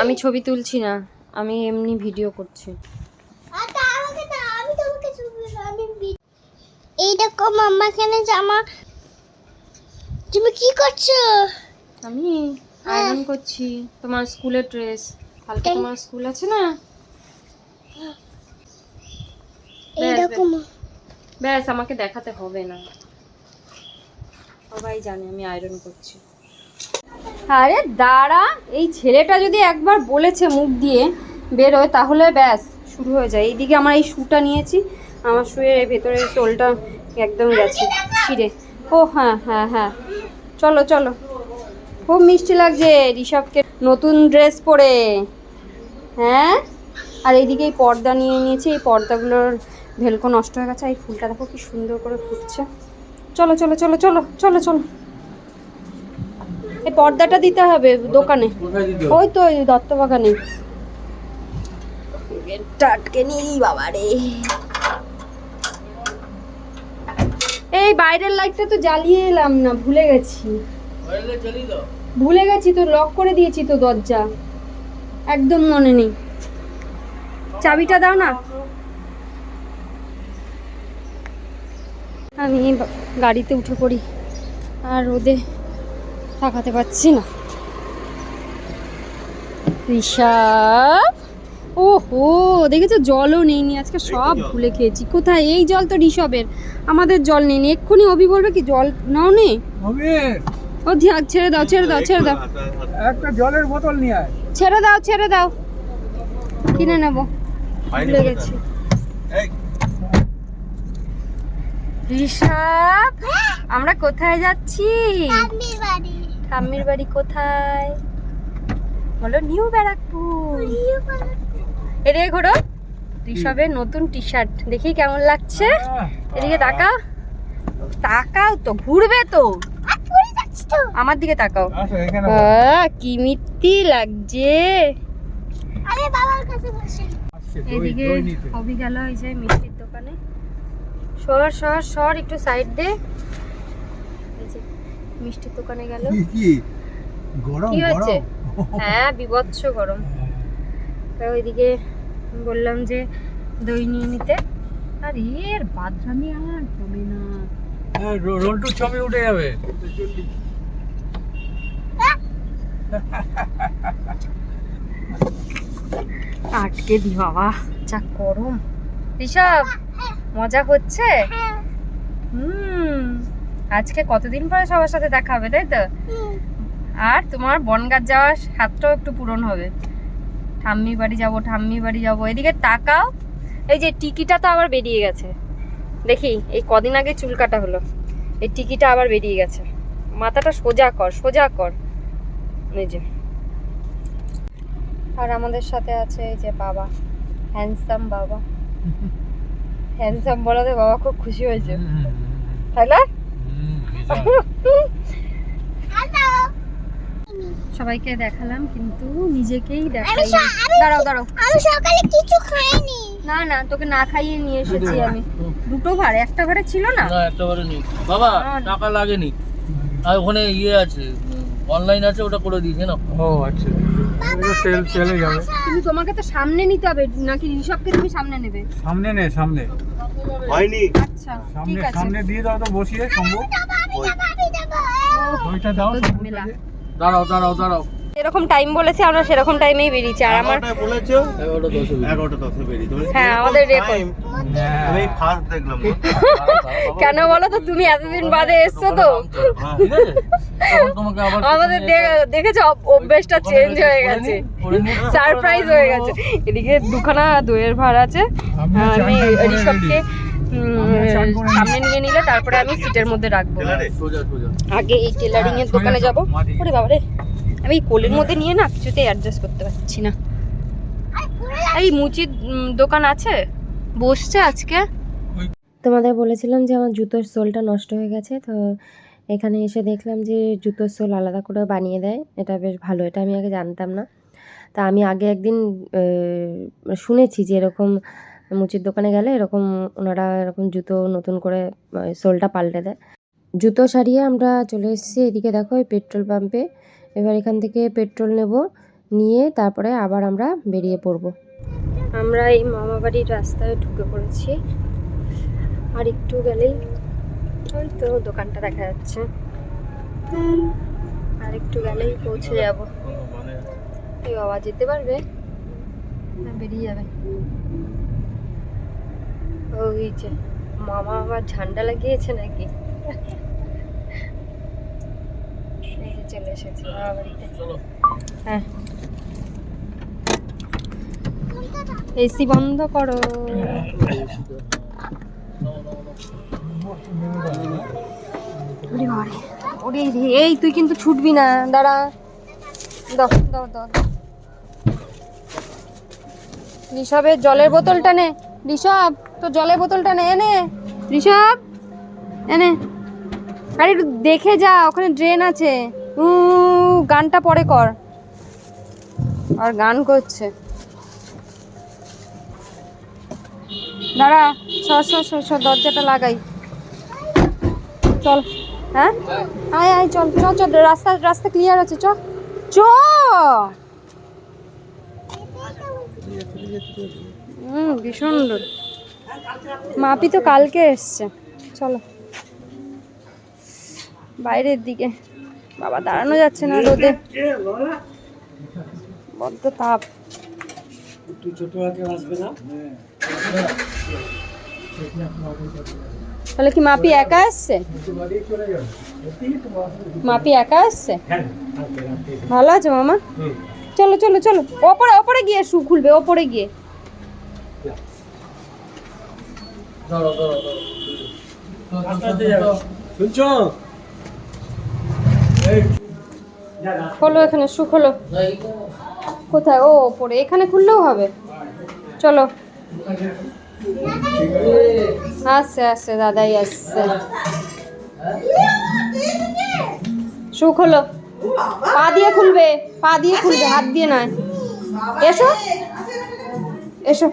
আমি ছবি তুলছি না আমি এমনি ভিডিও করছি। আচ্ছা, আমি ভি- এইরকম আমাখানে জামা। তুমি কি করছ? আমি আয়রন করছি তোমার স্কুলের ড্রেস কালকে তোমার স্কুল আছে না? ব্যাস আমাকে দেখাতে হবে না। সবাই জানে আমি আয়রন করছি। আরে দাঁড়া, এই ছেলেটা যদি একবার বলেছে মুখ দিয়ে বেরোয়, তাহলে ব্যাস, শুরু হয়ে যায়। এইদিকে আমার এই শুটা নিয়েছি, আমার শুয়ের ভেতরের চোলটা একদম গেছে, ছিঁড়ে। ও হ্যাঁ হ্যাঁ হ্যাঁ। চলো চলো। খুব মিষ্টি লাগছে ঋষভকে। নতুন ড্রেস পরে। হ্যাঁ? আর এইদিকে এই পর্দা নিয়ে নিয়েছি, এই পর্দাগুলোর ভেলকো নষ্ট হয়ে গেছে এই ফুলটা দেখো কি সুন্দর করে ফুটছে। চলো চলো চলো চলো চলো চলো। এই পর্দাটা দিতে হবে দোকানে। ওই তো ওই দত্তবাগানে গেটটা আটকে নি বাবা রে। এই বাইরের লাইটটা তো জ্বালিয়ে এলাম না ভুলে গেছি। ভুলে গেছি তো লক করে দিয়েছি তো দরজা। একদম মনে নেই। চাবিটা দাও না। আমি গাড়িতে উঠে পড়ি। আর রোদে থাকাতে পারছি না। ঋষভ? ও হো দেখেছ? জলও নেইনি। আজকে সব ভুলে খেয়েছি। কোথায়? এই জল তো ঋষভের। আমাদের জল নেই এক্ষুনি অভি বলবে কি জল নাও নেই হবে ও ধ্যাক ছেড়ে দাও ছেড়ে দাও ছেড়ে দাও। একটা জলের বোতল নিয়ে আয়। ছেড়ে দাও ছেড়ে দাও। কিনে নেব। ভুলে গেছি। ঋষভ আমরা কোথায় যাচ্ছি? ঠাম্মির বাড়ি কোথায়? বলো নিউ ব্যারাকপুর। এরে ঘোরো। ঋষভের নতুন টি শার্ট দেখি কেমন লাগছে। এদিকে তাকাও। তাকাও তো ঘুরবে তো। আমার দিকে তাকাও। আহ, কি মিত্তি লাগছে। আমি বাবার কাছে বসে। এদিকে হবি গেল এই যে মিষ্টির দোকানে। সর সর সর একটু সাইড দে। মিষ্টির দোকানে গেল। কি কি? গরম হয়েছে? গরম? হ্যাঁ বিভৎস গরম। তা ওইদিকে বললাম যে দই নিয়ে নিতে। আর এর বাদরামি আর কমে না। হ্যাঁ, রো- রোলটুর ছবি উঠে যাবে। আটকে দি বাবা যা গরম। ঋষভ মজা হচ্ছে? হ্যাঁ। হুম। আজকে কতদিন পরে সবার সাথে দেখা হবে তাই তো? আর তোমার বনগাঁ যাওয়ার হাতটাও একটু পূরণ হবে। ঠাম্মি বাড়ি যাব ঠাম্মি বাড়ি যাব। এদিকে তাকাও এই যে টিকিটা তো আবার বেরিয়ে গেছে। দেখি এই কদিন আগে চুল কাটা হলো এই টিকিটা আবার বেরিয়ে গেছে। মাথাটা সোজা কর সোজা কর। এই যে। আর আমাদের সাথে আছে এই যে বাবা হ্যান্ডসাম বাবা। হ্যান্ডসাম বলাতে বাবা খুব খুশি হয়েছে। তাই না? সবাইকে দেখালাম কিন্তু নিজেকেই আমি দেখাই দাঁড়াও দাঁড়াও। আমি সকালে কিছু খাইনি। না না তোকে না খাইয়ে নিয়ে এসেছি আমি। দুটো ভাড় একটা ঘরে ছিল না? না একটা ঘরে নেই। বাবা। টাকা লাগেনি। আর ওখানে ইয়ে আছে অনলাইন আছে ওটা করে দিয়েছে না? ও আচ্ছা। ওগুলো চলে যাবে। কিন্তু তোমাকে তো সামনে নিতে হবে নাকি ঋষভকে তুমি সামনে নেবে? সামনে নে সামনে। হয়নি। আচ্ছা ঠিক সামনে আছে। সামনে দিয়ে দাও তো বসিয়ে সম্ভব। ওইটা দাও। দাঁড়াও দাঁড়াও দাঁড়াও। এরকম টাইম বলেছে আমরা সেরকম টাইমেই বেরিয়েছি। আর আমার বলেছ? তুমি হ্যাঁ, আমাদের time? হ্যাঁ। আমি ফার্স্ট দেখলাম কেন বলো তো তুমি এতদিন বাদে এসছো তো। হ্যাঁ। আমাদের দেখেছ অভ- অভ্যেসটা চেঞ্জ হয়ে গেছে। সারপ্রাইজ হয়ে গেছে। এদিকে দুখানা দইয়ের ভাড় আছে। আমি ঋষভকে সামনে নিয়ে নিলে তারপরে আমি সিটের মধ্যে রাখব। টেলারে? সোজা সোজা। আগে এই টেলারিং এর দোকানে যাব। ওরে বাবারে। আমি কোলের মধ্যে নিয়ে না কিছুতেই অ্যাডজাস্ট করতে পারছি না। এই মুচির দোকান আছে? বসছে আজকে? তোমাদের বলেছিলাম যে আমার জুতোর সোলটা নষ্ট হয়ে গেছে, তো এখানে এসে দেখলাম যে জুতোর সোল আলাদা করে বানিয়ে দেয়। এটা বেশ ভালো, এটা আমি আগে জানতাম না। তা আমি আগে একদিন শুনেছি যে এরকম মুচির দোকানে গেলে এরকম ওনারা এরকম জুতো নতুন করে সোলটা পাল্টে দেয়। জুতো সারিয়ে আমরা চলে এসেছি, এদিকে দেখো এই পেট্রোল পাম্পে এবার এখান থেকে পেট্রোল নেব, নিয়ে তারপরে আবার আমরা বেরিয়ে পড়ব। আমরা এই মামা বাড়ির রাস্তায় ঢুকে পড়েছি। আর একটু গেলেই ওই তো দোকানটা দেখা যাচ্ছে। আর একটু গেলেই পৌঁছে যাব। এই বাবা যেতে পারবে? না, বেরিয়ে যাবে। ওই যে মামা আবার ঝান্ডা লাগিয়েছে নাকি? চলে এসেছি হ্যাঁ। এসি বন্ধ করো। ওরে রে, এই তুই কিন্তু ছুটবি না দাঁড়া। দাও দাও দাও। দাও। ঋষভের জলের বোতলটা নে। ঋষভ তো জলের বোতলটা নে এনে ঋষভ এনে আরে একটু দেখে যা ওখানে ড্রেন আছে। গানটা পরে কর। আর গান করছে। দাঁড়া সর সর সর সর দরজাটা লাগাই। চল। হ্যাঁ? আয় আয়, চল চল চল রাস্তা রাস্তা ক্লিয়ার আছে, চ। চ! হুম ভীষণ মাপি তো কালকে এসছে। চলো। বাইরের দিকে। বাবা দাঁড়ানো যাচ্ছে না রোদে। বড্ড তাপ। তাহলে কি মাপি একা আসছে? মাপি একা আসছে? ভালো আছে মামা? চলো চলো চলো। ওপরে ওপরে গিয়ে শু খুলবে ওপরে গিয়ে। ধরো ধরো ধরো। শুনছো? খোলো এখানে, শু খোলো। কোথায়? ও ওপরে। এখানে খুললেও হবে। চলো। আসছে আসছে দাদাই আসছে শু খোলো। পা দিয়ে খুলবে, পা দিয়ে খুলবে, হাত দিয়ে নয়। এসো। এসো।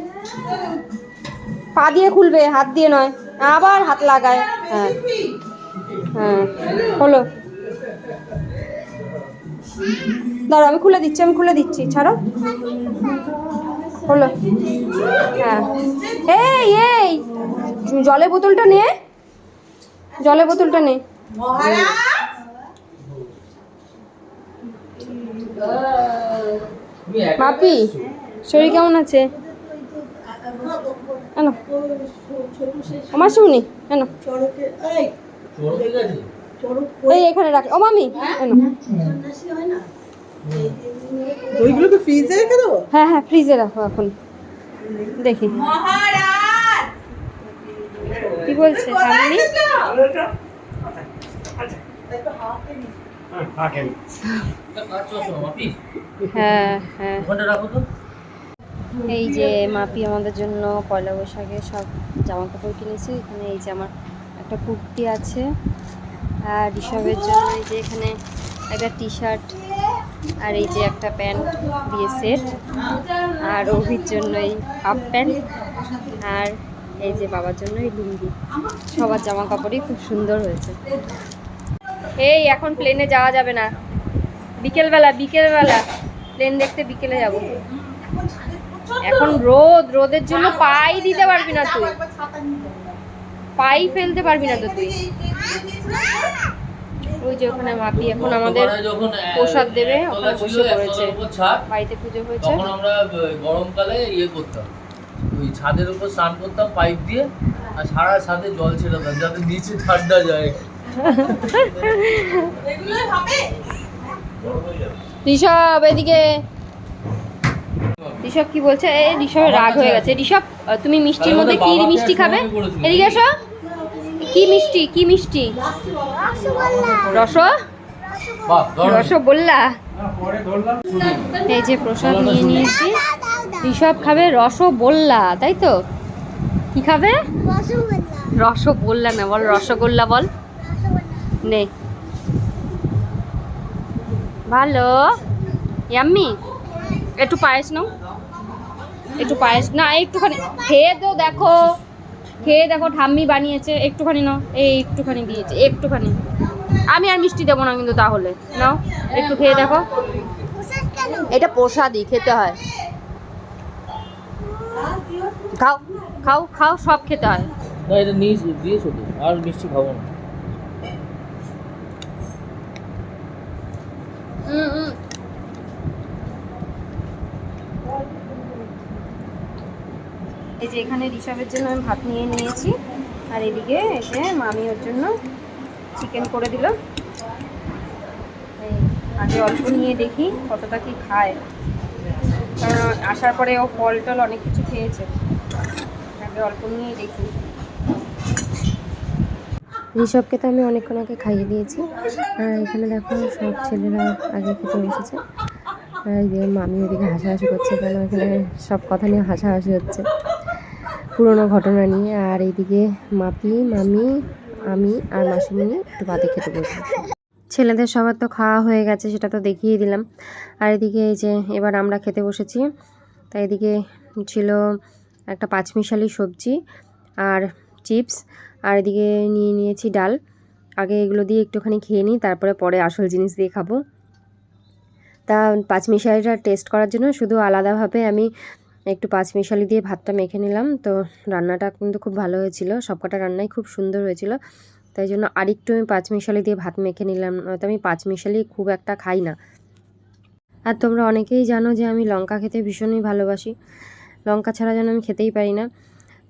পা দিয়ে খুলবে, হাত দিয়ে নয়। আবার হাত লাগায়। হ্যাঁ। হ্যাঁ। হলো দাঁড়া আমি খুলে দিচ্ছি আমি খুলে দিচ্ছি ছাড়ো। হলো। হ্যাঁ। এই এই! জলের বোতলটা নে। জলের বোতলটা নে। মাপি শরীর কেমন আছে? এনো। আমার শুনি আছে এই এখানে রাখ। ও মামি। এনো ওইগুলো তো ফ্রিজে রেখে দেবো? হ্যাঁ হ্যাঁ ফ্রিজে রাখো এখন। দেখি। কি বলছে সামনে হ্যাঁ হ্যাঁ। ওখানটা রাখো তো। এই যে মাপি আমাদের জন্য পয়লা বৈশাখে সব জামা কাপড় কিনেছে। এখানে এই যে আমার একটা কুর্তি আছে। আর ঋষভের জন্য এই যে এখানে একটা টি শার্ট আর এই যে একটা প্যান্ট দিয়ে সেট। আর অভির জন্য এই হাফ প্যান্ট আর এই যে বাবার জন্য এই লুঙ্গি। সবার জামা কাপড়ই খুব সুন্দর হয়েছে। এই এখন প্লেনে যাওয়া যাবে না। বিকেলবেলা বিকেলবেলা। প্লেন দেখতে বিকেলে যাব। এখন রোদ, রোদের জন্য পাই দিতে পারবি না তুই। পাই ফেলতে পারবি না তো তুই। ওই যে ওখানে মাপি এখন আমাদের প্রসাদ দেবে, ওখানে ছিল, বসে পড়েছে। বাড়িতে পুজো হয়েছে। তখন আমরা গরমকালে ইয়ে করতাম। ওই ছাদের উপর স্নান করতাম পাইপ দিয়ে আর সারা ছাদে জল ছেড়ে যাতে নিচে ঠান্ডা যায়। ঋষভ এদিকে। ঋষভ কি বলছে? এই ঋষভের রাগ হয়ে গেছে। ঋষভ তুমি মিষ্টির মধ্যে কি মিষ্টি খাবে? এদিকে এসো। কি মিষ্টি কি মিষ্টি? রস রসগোল্লা। এই যে প্রসাদ নিয়ে নিয়েছি। ঋষভ খাবে রসগোল্লা, তাই তো? কি খাবে? রসগোল্লা না, বল রসগোল্লা বল। নে। ভালো। ইয়াম্মি, একটু পায়েস নাও। একটু পায়েস, না, একটুখানি, খেয়ে দেখো। খেয়ে দেখো ঠাম্মি বানিয়েছে একটুখানি নাও এই একটুখানি দিয়েছে একটুখানি। আমি আর মিষ্টি দেবো না কিন্তু তাহলে। নাও একটু খেয়ে দেখো। এটা প্রসাদই খেতে হয়। খাও খাও খাও সব খেতে হয়। না এটা নিয়ে দিয়েছ আর মিষ্টি খাব না। হুম হুম এই যে এখানে ঋষভের জন্য আমি ভাত নিয়ে নিয়েছি। আর এদিকে যে মামি ওর জন্য চিকেন করে দিল। আগে অল্প নিয়ে দেখি কতটা কি খায়। কারণ আসার পরে ও ফল টল অনেক কিছু খেয়েছে। আগে অল্প নিয়ে দেখি। ঋষভকে তো আমি অনেকক্ষণ আগে খাইয়ে দিয়েছি। আর এখানে দেখো সব ছেলেরা আগে খেতে বসেছে। আর মামি ওদিকে হাসাহাসি করছে কেন এখানে সব কথা নিয়ে হাসাহাসি হচ্ছে। পুরোনো ঘটনা নিয়ে আর এইদিকে মাপি, মামি, আমি আর মাসিমণি একটু বাদে খেতে বসবো ছেলেদের সবার তো খাওয়া হয়ে গেছে, সেটা তো দেখিয়ে দিলাম। আর এদিকে এই যে এবার আমরা খেতে বসেছি, তাই এদিকে ছিল একটা পাঁচমিশালি সবজি আর চিপস, আর এদিকে নিয়ে নিয়েছি ডাল। আগে এগুলো দিয়ে একটুখানি খেয়ে নিই, তারপরে পরে আসল জিনিস দিয়ে খাব। তা পাঁচমিশালিটা টেস্ট করার জন্য শুধু আলাদাভাবে আমি একটু পাঁচমিশালি দিয়ে ভাতটা মেখে নিলাম। তো রান্নাটা কিন্তু খুব ভালো হয়েছিল। সবকটা রান্নাই খুব সুন্দর হয়েছিল। তাই জন্য আরেকটু আমি পাঁচমিশালি দিয়ে ভাত মেখে নিলাম। নয়তো আমি পাঁচমিশালি খুব একটা খাই না। আর তোমরা অনেকেই জানো যে আমি লঙ্কা খেতে ভীষণই ভালোবাসি। লঙ্কা ছাড়া যেন আমি খেতেই পারি না।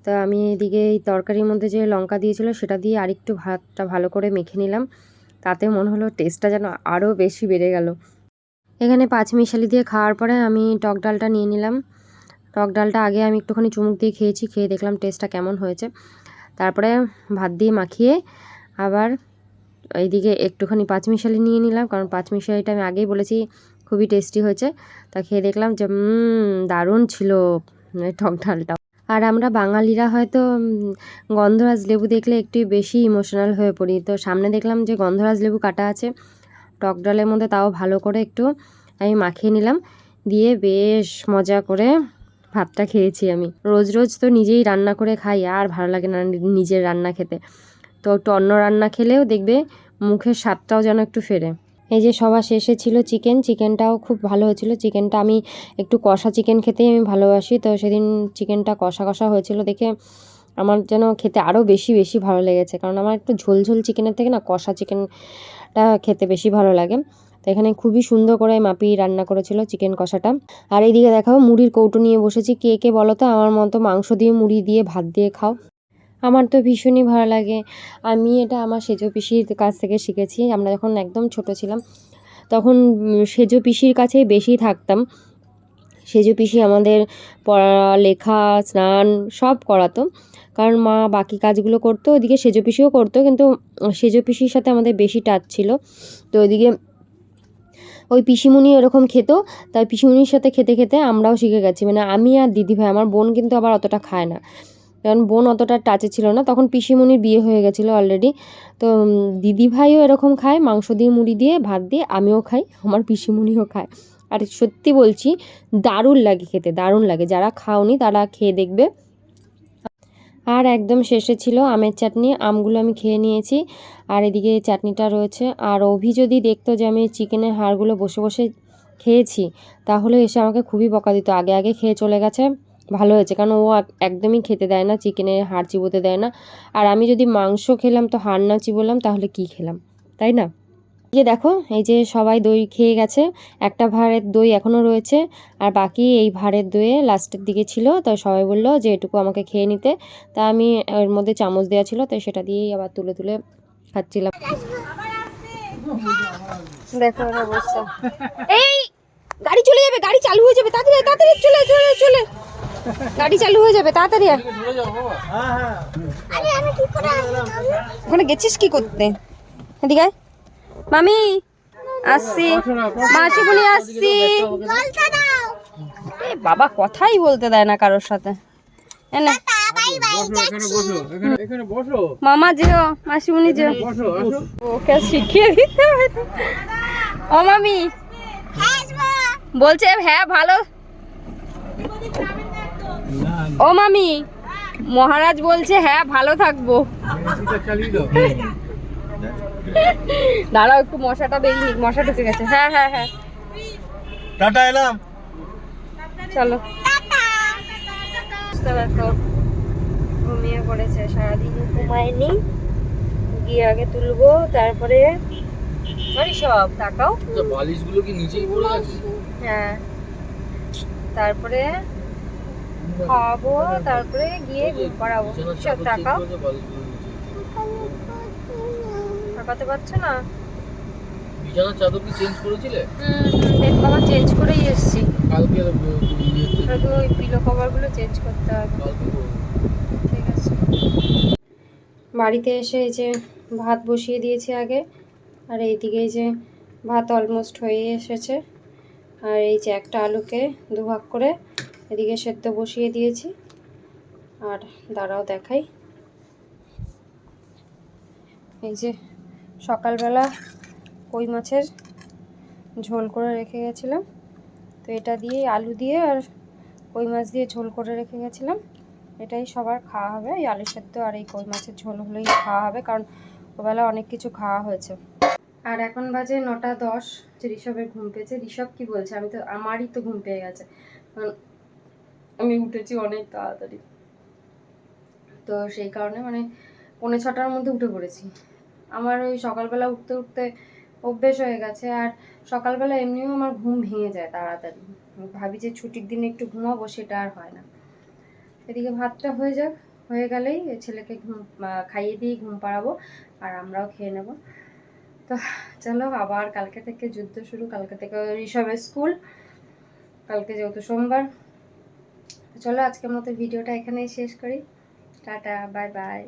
তো আমি এদিকে এই তরকারির মধ্যে যে লঙ্কা দিয়েছিল, সেটা দিয়ে আরেকটু ভাতটা ভালো করে মেখে নিলাম। তাতে মনে হলো টেস্টটা যেন আরও বেশি বেড়ে গেল। এখানে পাঁচ মিশালি দিয়ে খাওয়ার পরে আমি টক ডালটা নিয়ে নিলাম। টক ডালটা আগে আমি একটুখানি চুমুক দিয়ে খেয়েছি, খেয়ে দেখলাম টেস্টটা কেমন হয়েছে। তারপরে ভাত দিয়ে মাখিয়ে আবার এইদিকে একটুখানি পাঁচমিশালি নিয়ে নিলাম, কারণ পাঁচমিশালিটা আমি আগেই বলেছি খুবই টেস্টি হয়েছে। তা খেয়ে দেখলাম যে দারুণ ছিল টক ডালটা। আর আমরা বাঙালিরা হয়তো গন্ধরাজ লেবু দেখলে একটু বেশি ইমোশনাল হয়ে পড়ি। তো সামনে দেখলাম যে গন্ধরাজ লেবু কাটা আছে, টক ডালের মধ্যে তাও ভালো করে একটু আমি মাখিয়ে নিলাম। দিয়ে বেশ মজা করে ভাতটা খেয়েছি আমি। রোজ রোজ তো নিজেই রান্না করে খাই, আর ভালো লাগে না নিজের রান্না খেতে। তো একটু অন্য রান্না খেলেও দেখবে মুখের স্বাদটাও যেন একটু ফেরে। এই যে সবার শেষে ছিল চিকেন, চিকেনটাও খুব ভালো হয়েছিল। চিকেনটা আমি একটু কষা চিকেন খেতেই আমি ভালোবাসি। তো সেদিন চিকেনটা কষা কষা হয়েছিল দেখে আমার যেন খেতে আরও বেশি বেশি ভালো লেগেছে। কারণ আমার একটু ঝোল ঝোল চিকেনের থেকে না কষা চিকেনটা খেতে বেশি ভালো লাগে। তো এখানে খুবই সুন্দর করে মাপি রান্না করেছিল চিকেন কষাটা। আর এইদিকে দেখাও মুড়ির কৌটো নিয়ে বসেছি। কে কে বলো তো? আমার মতো মাংস দিয়ে মুড়ি দিয়ে ভাত দিয়ে খাও। আমার তো ভীষণই ভালো লাগে। আমি এটা আমার সেজো পিসির কাছ থেকে শিখেছি। আমরা যখন একদম ছোট ছিলাম, তখন সেজো পিসির কাছেই বেশি থাকতাম। সেজো পিসি আমাদের পড়া লেখা স্নান সব করাতো। কারণ মা বাকি কাজগুলো করতো, ওইদিকে সেজো পিসিও করতো। কিন্তু সেজো পিসির সাথে আমাদের বেশি টাচ ছিল। তো ওইদিকে ওই পিসিমুনি এরকম খেত, তাই পিসিমুনির সাথে খেতে খেতে আমরাও শিখে গেছি। মানে আমি আর দিদিভাই আমার বোন কিন্তু আবার অতটা খায় না। কারণ বোন অতটা টাচে ছিল না। তখন পিসিমণির বিয়ে হয়ে গেছিল অলরেডি তো দিদিভাইও এরকম খায়। মাংস দিয়ে, মুড়ি দিয়ে, ভাত দিয়ে আমিও খাই, আমার পিসিমণিও খায়। আর সত্যি বলছি, দারুণ লাগে খেতে, দারুণ লাগে। যারা খাওনি তারা খেয়ে দেখবে। আর একদম শেষে ছিল আমের চাটনি। আমগুলো আমি খেয়ে নিয়েছি। আর এদিকে চাটনিটা রয়েছে। আর অভি যদি দেখতো যে আমি চিকেনের হাড়গুলো বসে বসে খেয়েছি, তাহলে এসে আমাকে খুবই বকা দিত। আগে আগে খেয়ে চলে গেছে। ভালো হয়েছে। কারণ ও একদমই খেতে দেয় না, চিকেনের হাড় চিবোতে দেয় না। আর আমি যদি মাংস খেলাম, তো হাড় না চিবোলাম, তাহলে কি খেলাম? তাই না? এই যে দেখো এই যে সবাই দই খেয়ে গেছে একটা ভাঁড়ের দই এখনও রয়েছে আর বাকি এই ভাঁড়ের দইয়ে লাস্টের দিকে ছিল তো সবাই বলল যে এটুকু আমাকে খেয়ে নিতে তা আমি এর মধ্যে চামচ দেওয়া ছিল তাই সেটা দিয়েই আবার তুলে তুলে খাচ্ছিলাম। দেখো ওর অবস্থা। এই গাড়ি চলে যাবে গাড়ি চালু হয়ে যাবে তাড়াতাড়ি তাড়াতাড়ি চলে চলে চলে। গাড়ি চালু হয়ে যাবে তাড়াতাড়ি আয়। আরে আমি কি করে আসব? ওখানে গেছিস কি করতে? এদিকে। মামি, আসছি। আসছি জলটা দাও এ বাবা, কথাই বলতে দেয় না কারোর সাথে। এনে মামা যেও মাসিমুনি যেও। ওকে শিখিয়ে দিতে ও মামি, বলছে হ্যাঁ ভালো। ও মামি, মহারাজ বলছে হ্যাঁ ভালো থাকব। দাও। দাঁড়াও একটু মশাটা নিক মশা ঢুকে গেছে। হ্যাঁ হ্যাঁ হ্যাঁ। টাটা এলাম। চলো। বুঝতে ঘুমিয়ে পড়েছে সারাদিন ঘুমায়নি। গিয়ে আগে তুলবো তারপরে মানে সব তাকাও। আচ্ছা বালিশগুলো কি নিচেই পড়ে আছে? হ্যাঁ। তারপরে খাওয়াবো তারপরে গিয়ে ঘুম পাড়াবো। বিছানার সব চাদর তাকাতে পারছ না। বিছানার চাদর কি চেঞ্জ করেছিলে? হুম বেড কভার চেঞ্জ করেই এসেছি। কালকে শুধু ওই পিলো কভারগুলো চেঞ্জ করতে হবে। ঠিক আছে। বাড়িতে এসে এই যে ভাত বসিয়ে দিয়েছি আগে আর এইদিকে এই যে ভাত অলমোস্ট হয়ে এসেছে। আর এই যে একটা আলুকে দুভাগ করে এদিকে সেদ্ধ বসিয়ে দিয়েছি। আর দাঁড়াও দেখাই। এই যে সকালবেলা কই মাছের ঝোল করে রেখে গেছিলাম। তো এটা দিয়ে আলু দিয়ে আর কই মাছ দিয়ে ঝোল করে রেখে গেছিলাম। এটাই সবার খাওয়া হবে। এই আলু সেদ্ধ আর এই কই মাছের ঝোল হলেই খাওয়া হবে কারণ ওবেলা অনেক কিছু খাওয়া হয়েছে। আর এখন বাজে নটা দশ। যে ঋষভের ঘুম পেয়েছে। ঋষভ কি বলছে? আমি তো, আমারই তো ঘুম পেয়ে গেছে। আমি উঠেছি অনেক তাড়াতাড়ি। তো সেই কারণে মানে পৌনে ছটার মধ্যে উঠে পড়েছি। আমার ওই সকালবেলা উঠতে উঠতে অভ্যেস হয়ে গেছে আর সকালবেলা এমনিও আমার ঘুম ভেঙে যায় তাড়াতাড়ি। ভাবি যে ছুটির দিনে একটু ঘুমাবো, সেটা আর হয় না। এদিকে ভাতটা হয়ে যাক, হয়ে গেলেই ছেলেকে ঘুম খাইয়ে দিয়ে ঘুম পাড়াবো আর আমরাও খেয়ে নেব। তো চলো, আবার কালকে থেকে যুদ্ধ শুরু, কালকে থেকে ঋষভের স্কুল, কালকে যেহেতু সোমবার। চলো, আজকের মতো ভিডিওটা এখানেই শেষ করি। Tata, bye bye.